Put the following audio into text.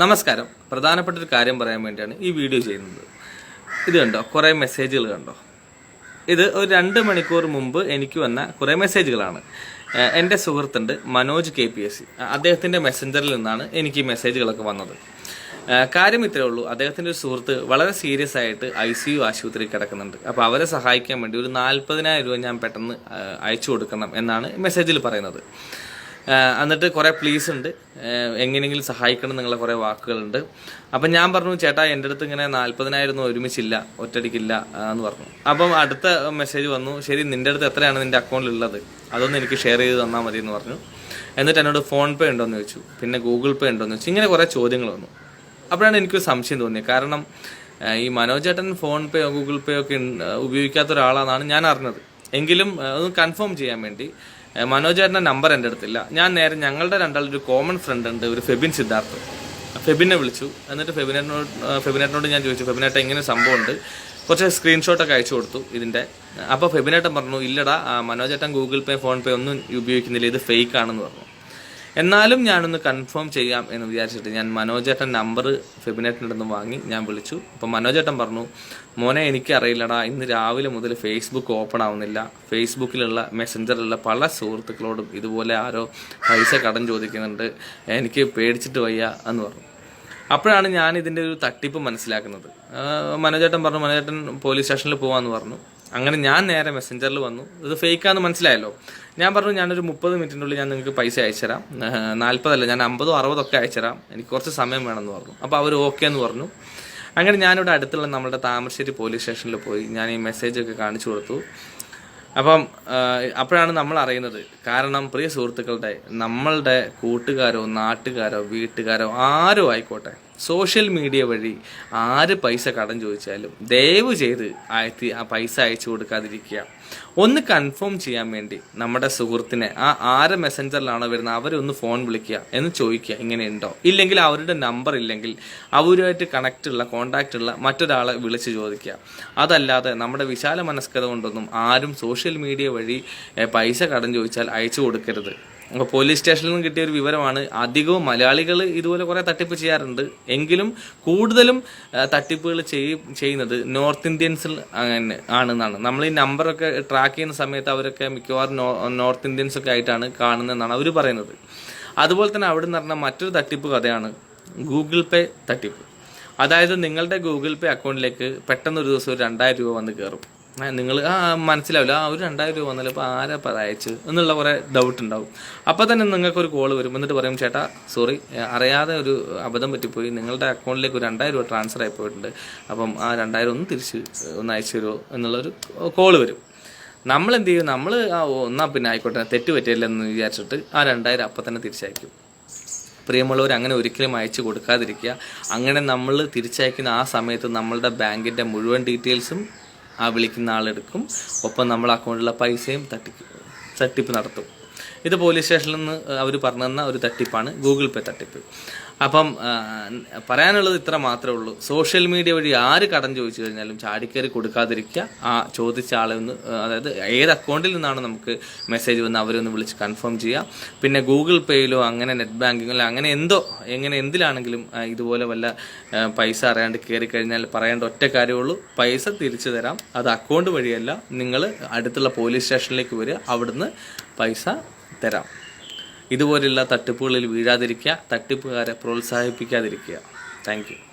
നമസ്കാരം. പ്രധാനപ്പെട്ട ഒരു കാര്യം പറയാൻ വേണ്ടിയാണ് ഈ വീഡിയോ ചെയ്യുന്നത്. ഇത് കണ്ടോ? കുറേ മെസ്സേജുകൾ കണ്ടോ? ഇത് ഒരു രണ്ട് മണിക്കൂർ മുമ്പ് എനിക്ക് വന്ന കുറേ മെസ്സേജുകളാണ് എന്റെ സുഹൃത്തുണ്ട് Manoj K P S C. അദ്ദേഹത്തിന്റെ മെസ്സഞ്ചറിൽ നിന്നാണ് എനിക്ക് ഈ മെസ്സേജുകളൊക്കെ വന്നത്. കാര്യം ഇത്രേ ഉള്ളൂ. അദ്ദേഹത്തിന്റെ ഒരു സുഹൃത്ത് വളരെ സീരിയസ് ആയിട്ട് ഐ സി യു ആശുപത്രിയിൽ കിടക്കുന്നുണ്ട്. അപ്പോൾ അവരെ സഹായിക്കാൻ വേണ്ടി ഒരു നാൽപ്പതിനായിരം രൂപ ഞാൻ പെട്ടെന്ന് അയച്ചു കൊടുക്കണം എന്നാണ് മെസ്സേജിൽ പറയുന്നത്. എന്നിട്ട് കുറേ പ്ലീസ് ഉണ്ട്. എങ്ങനെയെങ്കിലും സഹായിക്കണം എന്നുള്ള കുറേ വാക്കുകളുണ്ട്. അപ്പം ഞാൻ പറഞ്ഞു ചേട്ടാ എന്റെ അടുത്ത് ഇങ്ങനെ നാൽപ്പതിനായിരം ഒന്നും ഒരുമിച്ചില്ല ഒറ്റടിക്കില്ല എന്ന് പറഞ്ഞു. അപ്പം അടുത്ത മെസ്സേജ് വന്നു ശരി നിന്റെ അടുത്ത് എത്രയാണ് നിന്റെ അക്കൗണ്ടിൽ ഉള്ളത്? അതൊന്ന് എനിക്ക് ഷെയർ ചെയ്ത് തന്നാൽ മതി എന്ന് പറഞ്ഞു. എന്നിട്ട് എന്നോട് ഫോൺ പേ ഉണ്ടോ എന്ന് ചോദിച്ചു. പിന്നെ ഗൂഗിൾ പേ ഉണ്ടോ എന്ന് ചോദിച്ചു. ഇങ്ങനെ കുറേ ചോദ്യങ്ങൾ വന്നു. അപ്പോഴാണ് എനിക്കൊരു സംശയം തോന്നിയത്. കാരണം ഈ മനോജ് ചേട്ടൻ ഫോൺ പേയോ ഗൂഗിൾ പേയോ ഒക്കെ ഉപയോഗിക്കാത്ത ഒരാളാണെന്നാണ് ഞാൻ അറിഞ്ഞത്. എങ്കിലും ഒന്ന് കൺഫേം ചെയ്യാൻ വേണ്ടി മനോജേട്ടന്റെ നമ്പർ എന്റെ അടുത്തില്ല. ഞാൻ നേരെ ഞങ്ങളുടെ രണ്ടാളുടെ ഒരു കോമൺ ഫ്രണ്ട് ഉണ്ട് ഒരു ഫെബിൻ സിദ്ധാർത്ഥ്. ഫെബിനെ വിളിച്ചു. എന്നിട്ട് ഫെബിനേറ്റിനോട് ഫെബിനേട്ടനോട് ഞാൻ ചോദിച്ചു ഫെബിനേട്ട ഇങ്ങനെ സംഭവം ഉണ്ട്. കുറച്ച് സ്ക്രീൻഷോട്ടൊക്കെ അയച്ചു കൊടുത്തു ഇതിന്റെ. അപ്പോൾ ഫെബിനേട്ടൻ പറഞ്ഞു ഇല്ലടാ മനോജേട്ടൻ ഗൂഗിൾ പേ ഫോൺ പേ ഒന്നും ഉപയോഗിക്കുന്നില്ല ഇത് ഫേക്ക് ആണെന്ന് പറഞ്ഞു. എന്നാലും ഞാനൊന്ന് കൺഫേം ചെയ്യാം എന്ന് വിചാരിച്ചിട്ട് ഞാൻ മനോജേട്ടൻ നമ്പർ ഫെബിനേറ്റിന്റെ നിന്ന് വാങ്ങി ഞാൻ വിളിച്ചു. അപ്പം മനോജേട്ടൻ പറഞ്ഞു മോനെ എനിക്കറിയില്ലടാ ഇന്ന് രാവിലെ മുതൽ ഫേസ്ബുക്ക് ഓപ്പൺ ആവുന്നില്ല. ഫേസ്ബുക്കിലുള്ള മെസ്സഞ്ചറിലുള്ള പല സുഹൃത്തുക്കളോടും ഇതുപോലെ ആരോ പൈസ കടം ചോദിക്കുന്നുണ്ട്. എനിക്ക് പേടിച്ചിട്ട് വയ്യ എന്ന് പറഞ്ഞു. അപ്പോഴാണ് ഞാൻ ഇതിന്റെ ഒരു തട്ടിപ്പ് മനസ്സിലാക്കുന്നത്. മനോജേട്ടൻ പറഞ്ഞു മനോജേട്ടൻ പോലീസ് സ്റ്റേഷനിൽ പോവാന്ന് പറഞ്ഞു. അങ്ങനെ ഞാൻ നേരെ മെസ്സഞ്ചറിൽ വന്നു. ഇത് ഫേക്കാന്ന് മനസ്സിലായല്ലോ. ഞാൻ പറഞ്ഞു ഞാനൊരു മുപ്പത് മിനിറ്റിനുള്ളിൽ ഞാൻ നിങ്ങൾക്ക് പൈസ അയച്ചുതരാം. നാൽപ്പതല്ല ഞാൻ അമ്പതോ അറുപതോ ഒക്കെ അയച്ചുതരാം. എനിക്ക് കുറച്ച് സമയം വേണമെന്ന് പറഞ്ഞു. അപ്പോൾ അവർ ഓക്കെ എന്ന് പറഞ്ഞു. അങ്ങനെ ഞാനിവിടെ അടുത്തുള്ള നമ്മുടെ താമരശ്ശേരി പോലീസ് സ്റ്റേഷനിൽ പോയി. ഞാൻ ഈ മെസ്സേജൊക്കെ കാണിച്ചു കൊടുത്തു. അപ്പം അപ്പോഴാണ് നമ്മൾ അറിയുന്നത്. കാരണം പ്രിയ സുഹൃത്തുക്കളുടെ നമ്മളുടെ കൂട്ടുകാരോ നാട്ടുകാരോ വീട്ടുകാരോ ആരോ ആയിക്കോട്ടെ. സോഷ്യൽ മീഡിയ വഴി ആര് പൈസ കടം ചോദിച്ചാലും ദയവ് ചെയ്ത് അയത്തി ആ പൈസ അയച്ചു കൊടുക്കാതിരിക്കുക. ഒന്ന് കൺഫേം ചെയ്യാൻ വേണ്ടി നമ്മുടെ സുഹൃത്തിനെ ആ ആരെ മെസ്സഞ്ചറിലാണോ വരുന്നത് അവരെ ഒന്ന് ഫോൺ വിളിക്കുക എന്ന് ചോദിക്കുക ഇങ്ങനെ ഉണ്ടോ ഇല്ലെങ്കിൽ അവരുടെ നമ്പർ ഇല്ലെങ്കിൽ അവരുമായിട്ട് കണക്ട് ഉള്ള കോണ്ടാക്റ്റ് ഉള്ള മറ്റൊരാളെ വിളിച്ച് ചോദിക്കുക. അതല്ലാതെ നമ്മുടെ വിശാല മനസ്കത കൊണ്ടൊന്നും ആരും സോഷ്യൽ മീഡിയ വഴി പൈസ കടം ചോദിച്ചാൽ അയച്ചു കൊടുക്കരുത്. അപ്പോൾ പോലീസ് സ്റ്റേഷനിൽ നിന്ന് കിട്ടിയ ഒരു വിവരമാണ്. അധികവും മലയാളികൾ ഇതുപോലെ കുറേ തട്ടിപ്പ് ചെയ്യാറുണ്ട്. എങ്കിലും കൂടുതലും തട്ടിപ്പുകൾ ചെയ്യും ചെയ്യുന്നത് നോർത്ത് ഇന്ത്യൻസിൽ അങ്ങനെ ആണെന്നാണ്. നമ്മൾ ഈ നമ്പറൊക്കെ ട്രാക്ക് ചെയ്യുന്ന സമയത്ത് അവരൊക്കെ മിക്കവാറും നോർത്ത് ഇന്ത്യൻസ് ഒക്കെ ആയിട്ടാണ് കാണുന്നതെന്നാണ് അവർ പറയുന്നത്. അതുപോലെ തന്നെ അവിടെ നിന്ന് പറഞ്ഞ മറ്റൊരു തട്ടിപ്പ് കഥയാണ് ഗൂഗിൾ പേ തട്ടിപ്പ്. അതായത് നിങ്ങളുടെ ഗൂഗിൾ പേ അക്കൗണ്ടിലേക്ക് പെട്ടെന്ന് ഒരു ദിവസം ഒരു രണ്ടായിരം രൂപ വന്ന് കയറും നിങ്ങൾ ആ മനസ്സിലാവില്ല. ആ ഒരു രണ്ടായിരം രൂപ വന്നാലും ഇപ്പോൾ ആരാ പറയച്ച് എന്നുള്ള കുറേ ഡൗട്ട് ഉണ്ടാവും. അപ്പോൾ തന്നെ നിങ്ങൾക്കൊരു കോൾ വരും. എന്നിട്ട് പറയും ചേട്ടാ സോറി അറിയാതെ ഒരു അബദ്ധം പറ്റിപ്പോയി. നിങ്ങളുടെ അക്കൗണ്ടിലേക്ക് ഒരു രണ്ടായിരം രൂപ ട്രാൻസ്ഫർ ആയി പോയിട്ടുണ്ട്. അപ്പം ആ രണ്ടായിരം ഒന്ന് തിരിച്ച് ഒന്ന് അയച്ചു തരുമോ? എന്നുള്ളൊരു കോൾ വരും. നമ്മൾ എന്ത് ചെയ്യും? നമ്മൾ ആ ഒന്നാ പിന്നെ ആയിക്കോട്ടെ തെറ്റ് പറ്റിയില്ലെന്ന് വിചാരിച്ചിട്ട് ആ രണ്ടായിരം അപ്പം തന്നെ തിരിച്ചയക്കും. പ്രിയമുള്ളവർ അങ്ങനെ ഒരിക്കലും അയച്ചു കൊടുക്കാതിരിക്കുക. അങ്ങനെ നമ്മൾ തിരിച്ചയക്കുന്ന ആ സമയത്ത് നമ്മളുടെ ബാങ്കിന്റെ മുഴുവൻ ഡീറ്റെയിൽസും ആ വിളിക്കുന്ന ആളെടുക്കും. ഒപ്പം നമ്മൾ അക്കൗണ്ടിലുള്ള പൈസയും തട്ടി തട്ടിപ്പ് നടത്തും. ഇത് പോലീസ് സ്റ്റേഷനിൽ നിന്ന് അവർ പറഞ്ഞു തന്ന ഒരു തട്ടിപ്പാണ് ഗൂഗിൾ പേ തട്ടിപ്പ്. അപ്പം പറയാനുള്ളത് ഇത്ര മാത്രമേ ഉള്ളൂ. സോഷ്യൽ മീഡിയ വഴി ആര് കടം ചോദിച്ചു കഴിഞ്ഞാലും ചാടിക്കയറി കൊടുക്കാതിരിക്കുക. ആ ചോദിച്ച ആളെ ഒന്ന് അതായത് ഏത് അക്കൗണ്ടിൽ നിന്നാണ് നമുക്ക് മെസ്സേജ് വന്ന് അവരെ ഒന്ന് വിളിച്ച് കൺഫേം ചെയ്യുക. പിന്നെ ഗൂഗിൾ പേയിലോ അങ്ങനെ നെറ്റ് ബാങ്കിങ്ങിലോ അങ്ങനെ എന്തോ എങ്ങനെ എന്തിലാണെങ്കിലും ഇതുപോലെ വല്ല പൈസ അറിയാണ്ട് കയറി കഴിഞ്ഞാൽ പറയേണ്ട ഒറ്റ കാര്യമുള്ളൂ. പൈസ തിരിച്ചു തരാം. അത് അക്കൗണ്ട് വഴിയല്ല. നിങ്ങൾ അടുത്തുള്ള പോലീസ് സ്റ്റേഷനിലേക്ക് വരിക. അവിടുന്ന് പൈസ തരാം. ഇതുപോലുള്ള തട്ടിപ്പുകളിൽ വീഴാതിരിക്കുക തട്ടിപ്പുകാരെ പ്രോത്സാഹിപ്പിക്കാതിരിക്കുക. താങ്ക്